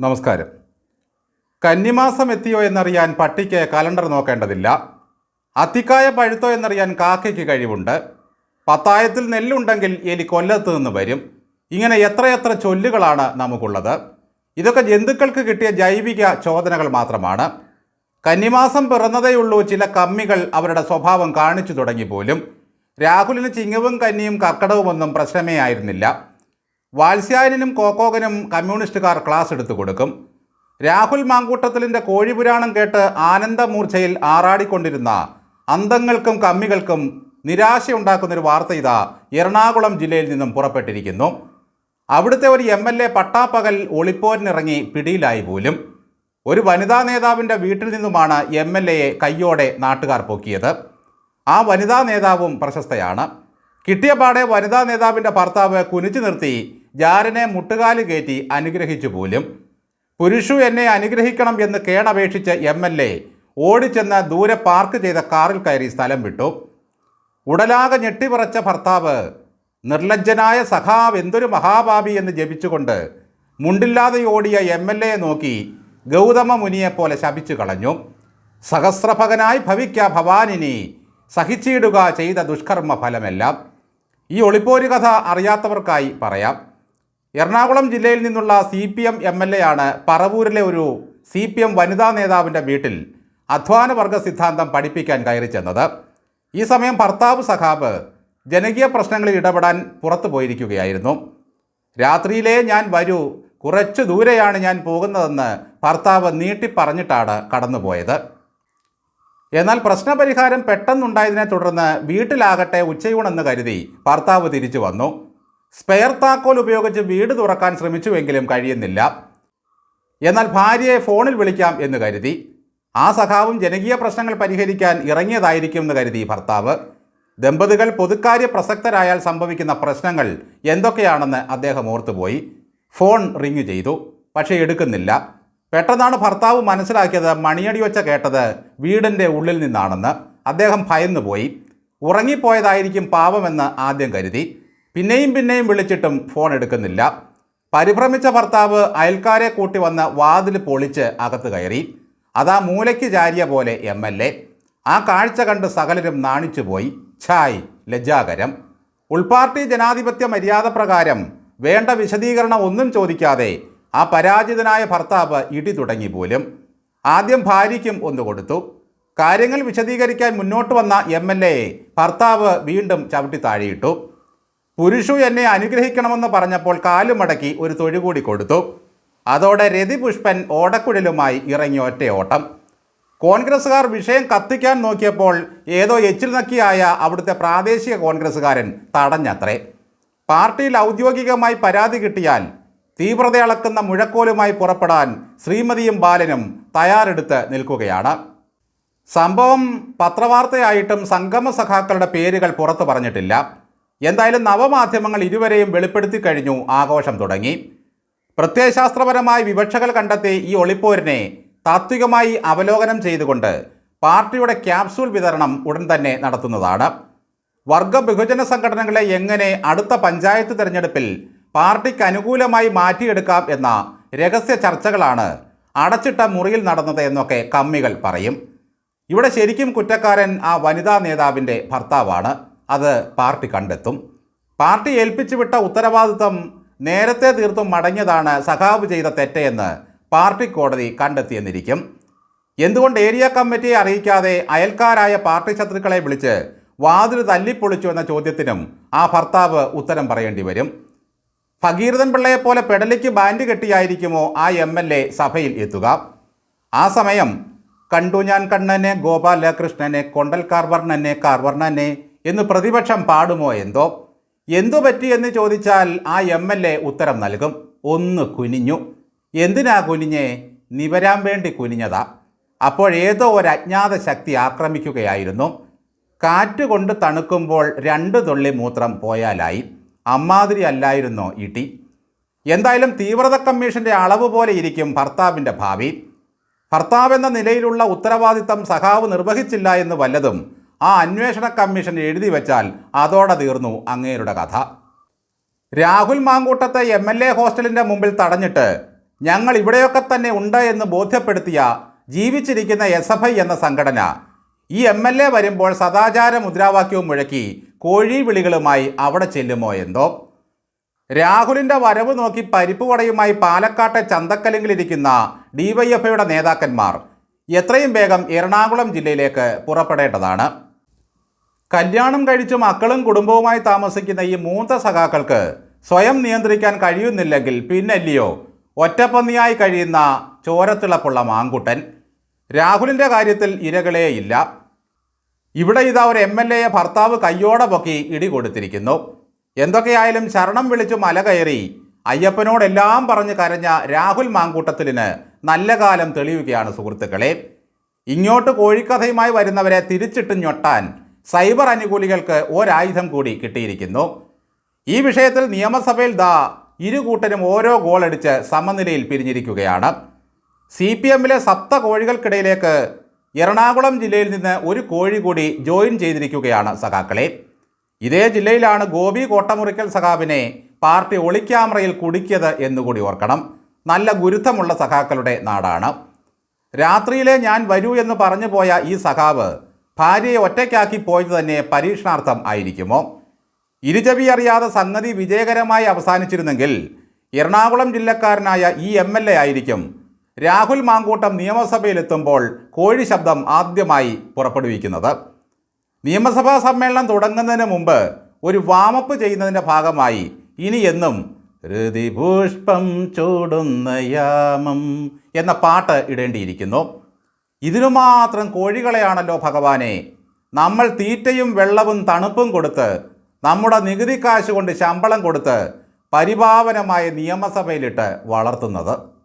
നമസ്കാരം. കന്നിമാസം എത്തിയോ എന്നറിയാൻ പട്ടിക്ക് കലണ്ടർ നോക്കേണ്ടതില്ല. അത്തിക്കായ പഴുത്തോ എന്നറിയാൻ കാക്കയ്ക്ക് കഴിവുണ്ട്. പത്തായത്തിൽ നെല്ലുണ്ടെങ്കിൽ എലി കൊല്ലത്ത് നിന്ന് വരും. ഇങ്ങനെ എത്രയെത്ര ചൊല്ലുകളാണ് നമുക്കുള്ളത്. ഇതൊക്കെ ജന്തുക്കൾക്ക് കിട്ടിയ ജൈവിക ചോദനകൾ മാത്രമാണ്. കന്നിമാസം പിറന്നതേയുള്ളൂ ചില കമ്മികൾ അവരുടെ സ്വഭാവം കാണിച്ചു തുടങ്ങി പോലും. രാഹുലിന് ചിങ്ങവും കന്നിയും കർക്കടവുമൊന്നും പ്രശ്നമേ ആയിരുന്നില്ല. വാത്സ്യായനും കോക്കോകനും കമ്മ്യൂണിസ്റ്റുകാർ ക്ലാസ് എടുത്തു കൊടുക്കും. രാഹുൽ മാങ്കൂട്ടത്തിലിന്റെ കോഴിപുരാണം കേട്ട് ആനന്ദമൂർച്ചയിൽ ആറാടിക്കൊണ്ടിരുന്ന അന്തങ്ങൾക്കും കമ്മികൾക്കും നിരാശയുണ്ടാക്കുന്നൊരു വാർത്ത ഇതാ എറണാകുളം ജില്ലയിൽ നിന്നും പുറപ്പെട്ടിരിക്കുന്നു. അവിടുത്തെ ഒരു എം എൽ എ പട്ടാപ്പകൽ ഒളിപ്പോരിനിറങ്ങി പിടിയിലായി പോലും. ഒരു വനിതാ നേതാവിന്റെ വീട്ടിൽ നിന്നുമാണ് എം എൽ എയെ കയ്യോടെ നാട്ടുകാർ പൊക്കിയത്. ആ വനിതാ നേതാവും പ്രശസ്തയാണ്. കിട്ടിയ പാടെ വനിതാ നേതാവിന്റെ ഭർത്താവ് കുനിച്ചു നിർത്തി ജാരനെ മുട്ടുകാൽ കയറ്റി അനുഗ്രഹിച്ചു പോലും. പുരുഷു എന്നെ അനുഗ്രഹിക്കണം എന്ന് കേണപേക്ഷിച്ച് എം എൽ എ ഓടിച്ചെന്ന് ദൂരെ പാർക്ക് ചെയ്ത കാറിൽ കയറി സ്ഥലം വിട്ടു. ഉടലാകെ ഞെട്ടിവിറച്ച ഭർത്താവ് നിർലജ്ജനായ സഖാവ് എന്തൊരു മഹാഭാവി എന്ന് ജപിച്ചുകൊണ്ട് മുണ്ടില്ലാതെ ഓടിയ എം എൽ എയെ നോക്കി ഗൗതമ മുനിയെപ്പോലെ ശപിച്ചു കളഞ്ഞു. സഹസ്രഭകനായി ഭവിക്ക ഭവാനിനി സഹിച്ചിടുക ചെയ്ത ദുഷ്കർമ്മ ഫലമെല്ലാം ഈ ഒളിപ്പോര് കഥ അറിയാത്തവർക്കായി പറയാം. എറണാകുളം ജില്ലയിൽ നിന്നുള്ള C P M M L A ആണ് പറവൂരിലെ ഒരു സി പി എം വനിതാ നേതാവിന്റെ വീട്ടിൽ അധ്വാനവർഗ സിദ്ധാന്തം പഠിപ്പിക്കാൻ കയറി ചെന്നത്. ഈ സമയം ഭർത്താവ് സഖാബ് ജനകീയ പ്രശ്നങ്ങളിൽ ഇടപെടാൻ പുറത്തു പോയിരിക്കുകയായിരുന്നു. രാത്രിയിലേ ഞാൻ വരൂ കുറച്ച് ദൂരെയാണ് ഞാൻ പോകുന്നതെന്ന് ഭർത്താവ് നീട്ടി പറഞ്ഞിട്ടാണ് കടന്നുപോയത്. എന്നാൽ പ്രശ്നപരിഹാരം പെട്ടെന്നുണ്ടായതിനെ തുടർന്ന് വീട്ടിലാകട്ടെ ഉച്ചയൂണെന്ന് കരുതി ഭർത്താവ് തിരിച്ചു വന്നു. സ്പെയർ താക്കോൽ ഉപയോഗിച്ച് വീട് തുറക്കാൻ ശ്രമിച്ചുവെങ്കിലും കഴിയുന്നില്ല. എന്നാൽ ഭാര്യയെ ഫോണിൽ വിളിക്കാം എന്ന് കരുതി. ആ സഖാവും ജനകീയ പ്രശ്നങ്ങൾ പരിഹരിക്കാൻ ഇറങ്ങിയതായിരിക്കും എന്ന് കരുതി ഭർത്താവ്. ദമ്പതികൾ പൊതുക്കാര്യ പ്രസക്തരായാൽ സംഭവിക്കുന്ന പ്രശ്നങ്ങൾ എന്തൊക്കെയാണെന്ന് അദ്ദേഹം ഓർത്തുപോയി. ഫോൺ റിങ് ചെയ്തു പക്ഷേ എടുക്കുന്നില്ല. പെട്ടെന്നാണ് ഭർത്താവ് മനസ്സിലാക്കിയത് മണിയടി വച്ച കേട്ടത് വീടിന്റെ ഉള്ളിൽ നിന്നാണെന്ന്. അദ്ദേഹം ഭയന്നുപോയി. ഉറങ്ങിപ്പോയതായിരിക്കും പാവമെന്ന് ആദ്യം കരുതി. പിന്നെയും പിന്നെയും വിളിച്ചിട്ടും ഫോൺ എടുക്കുന്നില്ല. പരിഭ്രമിച്ച ഭർത്താവ് അയൽക്കാരെ കൂട്ടി വന്ന് വാതിൽ പൊളിച്ച് അകത്ത് കയറി. അതാ മൂലയ്ക്ക് ചാരിയ പോലെ എം എൽ എ ആ കാഴ്ച കണ്ട് സകലരും നാണിച്ചുപോയി ഛായ് ലജ്ജാകരം. ഉൾപാർട്ടി ജനാധിപത്യ മര്യാദ പ്രകാരം വേണ്ട വിശദീകരണം ഒന്നും ചോദിക്കാതെ ആ പരാജിതനായ ഭർത്താവ് ഇടി തുടങ്ങി പോലും. ആദ്യം ഭാര്യയ്ക്കും ഒന്ന് കൊടുത്തു. കാര്യങ്ങൾ വിശദീകരിക്കാൻ മുന്നോട്ട് വന്ന എം എൽ എയെ ഭർത്താവ് വീണ്ടും ചവിട്ടി താഴെയിട്ടു. പുരുഷു എന്നെ അനുഗ്രഹിക്കണമെന്ന് പറഞ്ഞപ്പോൾ കാലുമടക്കി ഒരു തൊഴുകൂടി കൊടുത്തു. അതോടെ രതിപുഷ്പൻ ഓടക്കുഴലുമായി ഇറങ്ങി ഒറ്റയോട്ടം കോൺഗ്രസ്സുകാർ വിഷയം കത്തിക്കാൻ നോക്കിയപ്പോൾ ഏതോ എച്ചിൽ നക്കിയായ അവിടുത്തെ പ്രാദേശിക കോൺഗ്രസ്സുകാരൻ തടഞ്ഞത്രേ. പാർട്ടിയിൽ ഔദ്യോഗികമായി പരാതി കിട്ടിയാൽ തീവ്രത അളക്കുന്ന മുഴക്കോലുമായി പുറപ്പെടാൻ ശ്രീമതിയും ബാലനും തയ്യാറെടുത്ത് നിൽക്കുകയാണ്. സംഭവം പത്രവാർത്തയായിട്ടും സംഗമ സഖാക്കളുടെ പേരുകൾ പുറത്തു പറഞ്ഞിട്ടില്ല. എന്തായാലും നവമാധ്യമങ്ങൾ ഇരുവരെയും വെളിപ്പെടുത്തി കഴിഞ്ഞു. ആഘോഷം തുടങ്ങി. പ്രത്യയശാസ്ത്രപരമായി വിവക്ഷകൾ കണ്ടെത്തി ഈ ഒളിപ്പോരിനെ താത്വികമായി അവലോകനം ചെയ്തുകൊണ്ട് പാർട്ടിയുടെ ക്യാപ്സൂൾ വിതരണം ഉടൻ തന്നെ നടത്തുന്നതാണ്. വർഗ ബഹുജന സംഘടനകളെ എങ്ങനെ അടുത്ത പഞ്ചായത്ത് തിരഞ്ഞെടുപ്പിൽ പാർട്ടിക്ക് അനുകൂലമായി മാറ്റിയെടുക്കാം എന്ന രഹസ്യ ചർച്ചകളാണ് അടച്ചിട്ട മുറിയിൽ നടന്നത് എന്നൊക്കെ കമ്മികൾ പറയും. ഇവിടെ ശരിക്കും കുറ്റക്കാരൻ ആ വനിതാ നേതാവിന്റെ ഭർത്താവാണ്. അത് പാർട്ടി കണ്ടെത്തും. പാർട്ടി ഏൽപ്പിച്ചു വിട്ട ഉത്തരവാദിത്വം നേരത്തെ തീർത്തും മടങ്ങിയതാണ് സഖാവ് ചെയ്ത തെറ്റെന്ന് പാർട്ടി കോടതി കണ്ടെത്തിയെന്നിരിക്കും. എന്തുകൊണ്ട് ഏരിയ കമ്മിറ്റിയെ അറിയിക്കാതെ അയൽക്കാരായ പാർട്ടി ശത്രുക്കളെ വിളിച്ച് വാതിൽ തല്ലിപ്പൊളിച്ചു എന്ന ചോദ്യത്തിനും ആ ഭർത്താവ് ഉത്തരം പറയേണ്ടി വരും. ഭഗീരഥൻ പിള്ളയെപ്പോലെ പെടലിക്ക് ബാൻഡ് കെട്ടിയായിരിക്കുമോ ആ എം എൽ എ സഭയിൽ എത്തുക? ആ സമയം കണ്ടു ഞാൻ കണ്ണനെ ഗോപാലകൃഷ്ണനെ കൊണ്ടൽ കാർവർണനെ കാർവർണനെ എന്ന് പ്രതിപക്ഷം പാടുമോ എന്തോ? എന്തു പറ്റിയെന്ന് ചോദിച്ചാൽ ആ എം എൽ എ ഉത്തരം നൽകും. ഒന്ന് കുനിഞ്ഞു. എന്തിനാ കുനിഞ്ഞേ? നിവരാൻ വേണ്ടി കുനിഞ്ഞതാ. അപ്പോഴേതോ ഒരു അജ്ഞാത ശക്തി ആക്രമിക്കുകയായിരുന്നു. കാറ്റ് കൊണ്ട് തണുക്കുമ്പോൾ രണ്ട് തുള്ളി മൂത്രം പോയാലായി. അമ്മാതിരി അല്ലായിരുന്നോ ഇടി? എന്തായാലും തീവ്രത കമ്മീഷന്റെ അളവ് പോലെ ഇരിക്കും ഭർത്താവിന്റെ ഭാവി. ഭർത്താവെന്ന നിലയിലുള്ള ഉത്തരവാദിത്തം സഖാവ് നിർവഹിച്ചില്ല എന്ന് വല്ലതും ആ അന്വേഷണ കമ്മീഷൻ എഴുതി വെച്ചാൽ അതോടെ തീർന്നു അങ്ങേരുടെ കഥ. രാഹുൽ മാങ്കൂട്ടത്തെ എം എൽ എ ഹോസ്റ്റലിന്റെ മുമ്പിൽ തടഞ്ഞിട്ട് ഞങ്ങൾ ഇവിടെയൊക്കെ തന്നെ ഉണ്ട് എന്ന് ബോധ്യപ്പെടുത്തിയ ജീവിച്ചിരിക്കുന്ന എസ് എഫ് ഐ എന്ന സംഘടന ഈ എം എൽ എ വരുമ്പോൾ സദാചാര മുദ്രാവാക്യവും മുഴക്കി കോഴി വിളികളുമായി അവിടെ ചെല്ലുമോ എന്തോ. രാഹുലിന്റെ വരവ് നോക്കി പരിപ്പ് വടയുമായി പാലക്കാട്ടെ ചന്തക്കലിങ്ങിലിരിക്കുന്ന ഡിവൈഎഫ്ഐയുടെ നേതാക്കന്മാർ എത്രയും വേഗം എറണാകുളം ജില്ലയിലേക്ക് പുറപ്പെടേണ്ടതാണ്. കല്യാണം കഴിച്ച് മക്കളും കുടുംബവുമായി താമസിക്കുന്ന ഈ മൂത്ത സഖാക്കൾക്ക് സ്വയം നിയന്ത്രിക്കാൻ കഴിയുന്നില്ലെങ്കിൽ പിന്നല്ലയോ? ഒറ്റപ്പന്നിയായി കഴിയുന്ന ചോരത്തിളപ്പുള്ള മാങ്കുട്ടൻ. രാഹുലിന്റെ കാര്യത്തിൽ ഇരകളേയില്ല. ഇവിടെ ഇതാ ഒരു എം എൽ എയെ ഭർത്താവ് കയ്യോടെ പൊക്കി ഇടി കൊടുത്തിരിക്കുന്നു. എന്തൊക്കെയായാലും ശരണം വിളിച്ചു മല കയറി അയ്യപ്പനോടെല്ലാം പറഞ്ഞ് കരഞ്ഞ രാഹുൽ മാങ്കൂട്ടത്തിലിന് നല്ല കാലം തെളിയുകയാണ് സുഹൃത്തുക്കളെ. ഇങ്ങോട്ട് കോഴിക്കഥയുമായി വരുന്നവരെ തിരിച്ചിട്ട് ഞൊട്ടാൻ സൈബർ അനുകൂലികൾക്ക് ഒരായുധം കൂടി കിട്ടിയിരിക്കുന്നു. ഈ വിഷയത്തിൽ നിയമസഭയിൽ ദാ ഇരു കൂട്ടരും ഓരോ ഗോളടിച്ച് സമനിലയിൽ പിരിഞ്ഞിരിക്കുകയാണ്. സി പി എമ്മിലെ സപ്ത കോഴികൾക്കിടയിലേക്ക് എറണാകുളം ജില്ലയിൽ നിന്ന് ഒരു കോഴി കൂടി ജോയിൻ ചെയ്തിരിക്കുകയാണ് സഖാക്കളെ. ഇതേ ജില്ലയിലാണ് ഗോപി കോട്ടമുറിക്കൽ സഖാവിനെ പാർട്ടി ഒളിക്യാമറയിൽ കുടുക്കിയത് എന്നുകൂടി ഓർക്കണം. നല്ല ഗുരുത്വമുള്ള സഖാക്കളുടെ നാടാണ്. രാത്രിയിലെ ഞാൻ വരൂ എന്ന് പറഞ്ഞു പോയ ഈ സഖാവ് ഭാര്യയെ ഒറ്റയ്ക്കാക്കി പോയത് തന്നെ പരീക്ഷണാർത്ഥം ആയിരിക്കുമോ? ഇരുചവി അറിയാതെ സംഗതി വിജയകരമായി അവസാനിച്ചിരുന്നെങ്കിൽ എറണാകുളം ജില്ലക്കാരനായ ഈ എം എൽ എ ആയിരിക്കും. രാഹുൽ മാങ്കൂട്ടം നിയമസഭയിലെത്തുമ്പോൾ കോഴി ശബ്ദം ആദ്യമായി പുറപ്പെടുവിക്കുന്നത്. നിയമസഭാ സമ്മേളനം തുടങ്ങുന്നതിന് മുമ്പ് ഒരു വാമപ്പ് ചെയ്യുന്നതിന്റെ ഭാഗമായി ഇനി എന്നും ഹൃതിപുഷ്പം ചൂടുന്ന യാമം എന്ന പാട്ട് ഇടേണ്ടിയിരിക്കുന്നു. ഇതിനു മാത്രം കോഴികളെയാണല്ലോ ഭഗവാനെ. നമ്മൾ തീറ്റയും വെള്ളവും തണുപ്പും കൊടുത്ത് നമ്മുടെ നികുതി കാശ് കൊണ്ട് ശമ്പളം കൊടുത്ത് പരിപാവനമായ നിയമസഭയിലിട്ട് വളർത്തുന്നത്.